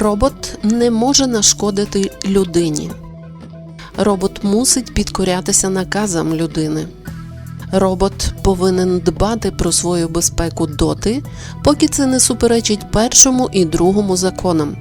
Робот не може нашкодити людині. Робот мусить підкорятися наказам людини. Робот повинен дбати про свою безпеку доти, поки це не суперечить першому і другому законам.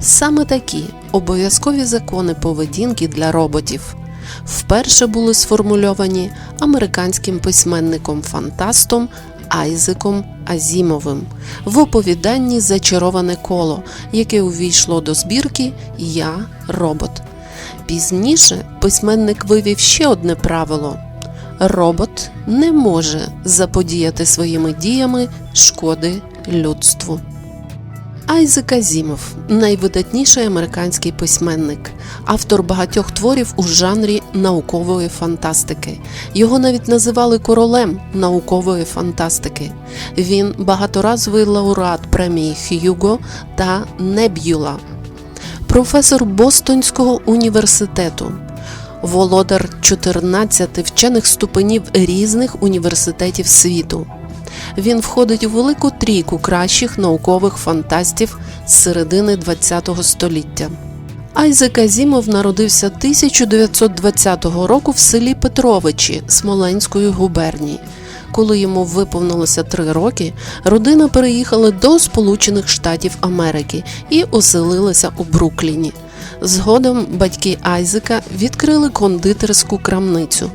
Саме такі обов'язкові закони поведінки для роботів вперше були сформульовані американським письменником-фантастом Айзеком Азімовим в оповіданні Зачароване коло, яке увійшло до збірки Я робот. Пізніше письменник вивів ще одне правило: робот не може заподіяти своїми діями шкоди людству. Айзек Азімов найвидатніший американський письменник, автор багатьох творів у жанрі наукової фантастики. Його навіть називали королем наукової фантастики. Він багаторазовий лауреат премії Х'юго та Неб'юла, професор Бостонського університету, володар 14 вчених ступенів різних університетів світу. Він входить у велику трійку кращих наукових фантастів з середини ХХ століття. Айзек Азімов народився 1920 року в селі Петровичі Смоленської губернії. Коли йому виповнилося три роки, родина переїхала до Сполучених Штатів Америки і оселилася у Брукліні. Згодом батьки Айзека відкрили кондитерську крамницю.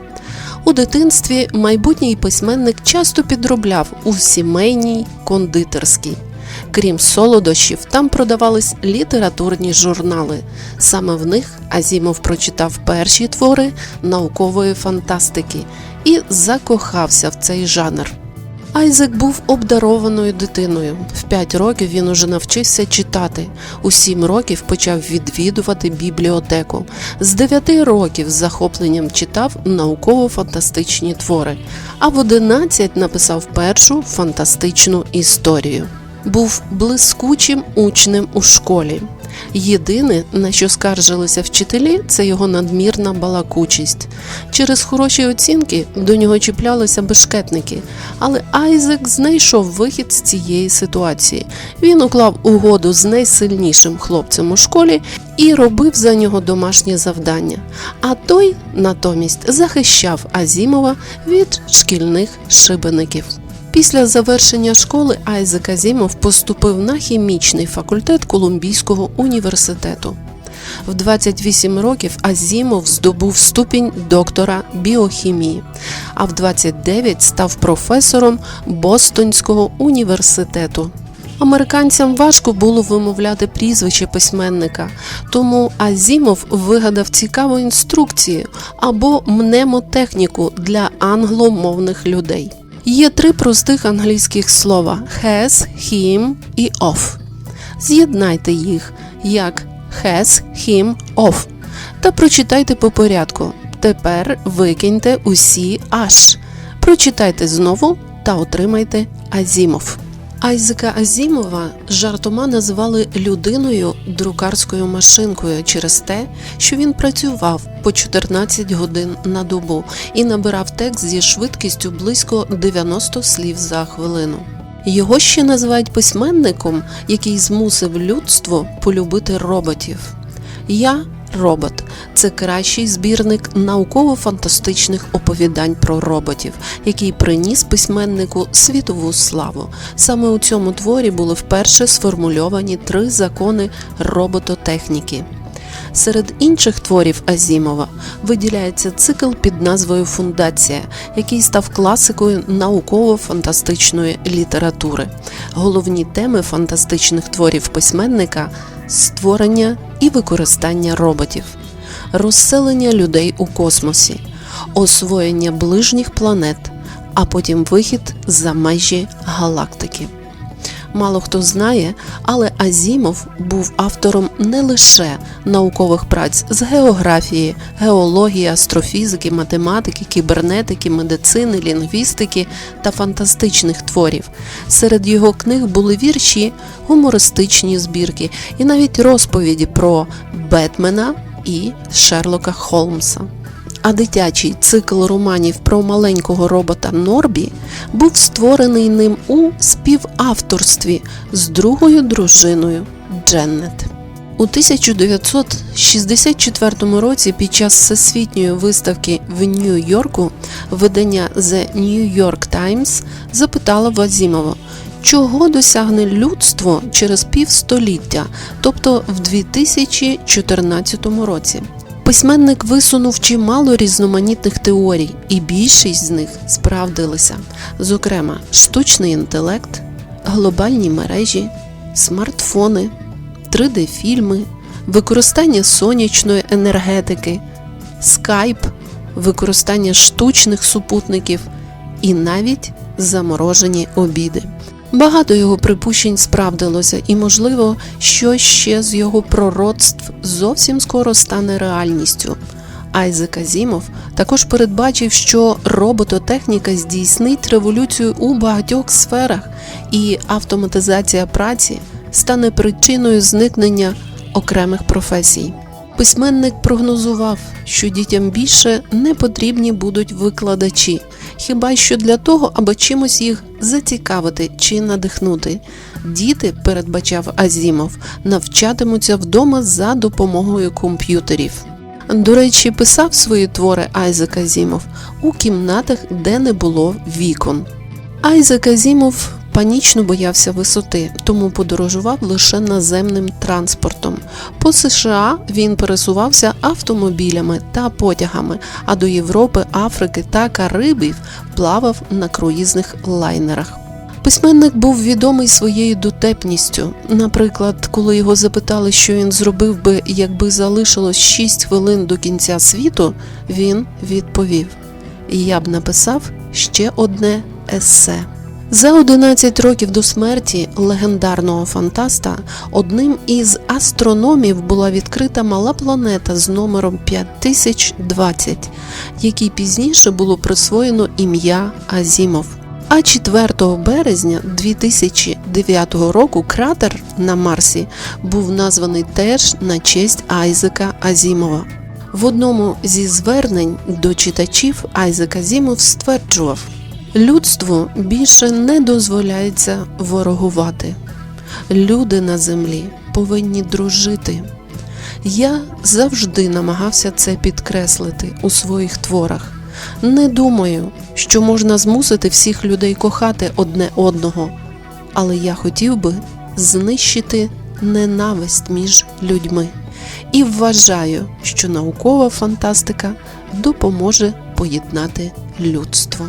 У дитинстві майбутній письменник часто підробляв у сімейній кондитерській. Крім солодощів, там продавались літературні журнали. Саме в них Азімов прочитав перші твори наукової фантастики і закохався в цей жанр. Айзек був обдарованою дитиною. В 5 років він уже навчився читати. У 7 років почав відвідувати бібліотеку. З 9 років з захопленням читав науково-фантастичні твори, а в 11 написав першу фантастичну історію. Був блискучим учнем у школі. Єдине, на що скаржилися вчителі, це його надмірна балакучість. Через хороші оцінки до нього чіплялися бешкетники, але Айзек знайшов вихід з цієї ситуації. Він уклав угоду з найсильнішим хлопцем у школі і робив за нього домашнє завдання. А той натомість захищав Азімова від шкільних шибеників. Після завершення школи Айзек Азімов поступив на хімічний факультет Колумбійського університету. В 28 років Азімов здобув ступінь доктора біохімії, а в 29 став професором Бостонського університету. Американцям важко було вимовляти прізвище письменника, тому Азімов вигадав цікаву інструкцію або мнемотехніку для англомовних людей. Є три простих англійських слова has, him і of. З'єднайте їх як has, him, of та прочитайте по порядку. Тепер викиньте усі аж. Прочитайте знову та отримайте Азімов. Айзека Азімова жартома називали людиною друкарською машинкою через те, що він працював по 14 годин на добу і набирав текст зі швидкістю близько 90 слів за хвилину. Його ще називають письменником, який змусив людство полюбити роботів. Я робот це кращий збірник науково-фантастичних оповідань про роботів, який приніс письменнику світову славу. Саме у цьому творі були вперше сформульовані три закони робототехніки. Серед інших творів Азімова виділяється цикл під назвою Фундація, який став класикою науково-фантастичної літератури. Головні теми фантастичних творів письменника створення і використання роботів, розселення людей у космосі, освоєння ближніх планет, а потім вихід за межі галактики. Мало хто знає, але Азімов був автором не лише наукових праць з географії, геології, астрофізики, математики, кібернетики, медицини, лінгвістики та фантастичних творів. Серед його книг були вірші, гумористичні збірки і навіть розповіді про Бетмена і Шерлока Холмса. А дитячий цикл романів про маленького робота Норбі був створений ним у співавторстві з другою дружиною Дженнет. У 1964 році під час всесвітньої виставки в Нью-Йорку видання The New York Times запитало Вазімова, чого досягне людство через півстоліття, тобто в 2014 році. Письменник висунув чимало різноманітних теорій, і більшість з них справдилися. Зокрема, штучний інтелект, глобальні мережі, смартфони, 3D-фільми, використання сонячної енергетики, скайп, використання штучних супутників і навіть заморожені обіди. Багато його припущень справдилося, і, можливо, що ще з його пророцтв зовсім скоро стане реальністю. Айзек Азімов також передбачив, що робототехніка здійснить революцію у багатьох сферах, і автоматизація праці стане причиною зникнення окремих професій. Письменник прогнозував, що дітям більше не потрібні будуть викладачі, хіба що для того, аби чимось їх зацікавити чи надихнути. Діти, передбачав Азімов, навчатимуться вдома за допомогою комп'ютерів. До речі, писав свої твори Айзек Азімов у кімнатах, де не було вікон. Айзек Азімов панічно боявся висоти, тому подорожував лише наземним транспортом. По США він пересувався автомобілями та потягами, а до Європи, Африки та Карибів плавав на круїзних лайнерах. Письменник був відомий своєю дотепністю. Наприклад, коли його запитали, що він зробив би, якби залишилось 6 хвилин до кінця світу, він відповів: Я б написав ще одне есе. За 11 років до смерті легендарного фантаста одним із астрономів була відкрита мала планета з номером 5020, якій пізніше було присвоєно ім'я Азімов. А 4 березня 2009 року кратер на Марсі був названий теж на честь Айзека Азімова. В одному зі звернень до читачів Айзек Азімов стверджував: людству більше не дозволяється ворогувати. Люди на землі повинні дружити. Я завжди намагався це підкреслити у своїх творах. Не думаю, що можна змусити всіх людей кохати одне одного, але я хотів би знищити ненависть між людьми і вважаю, що наукова фантастика допоможе поєднати людство.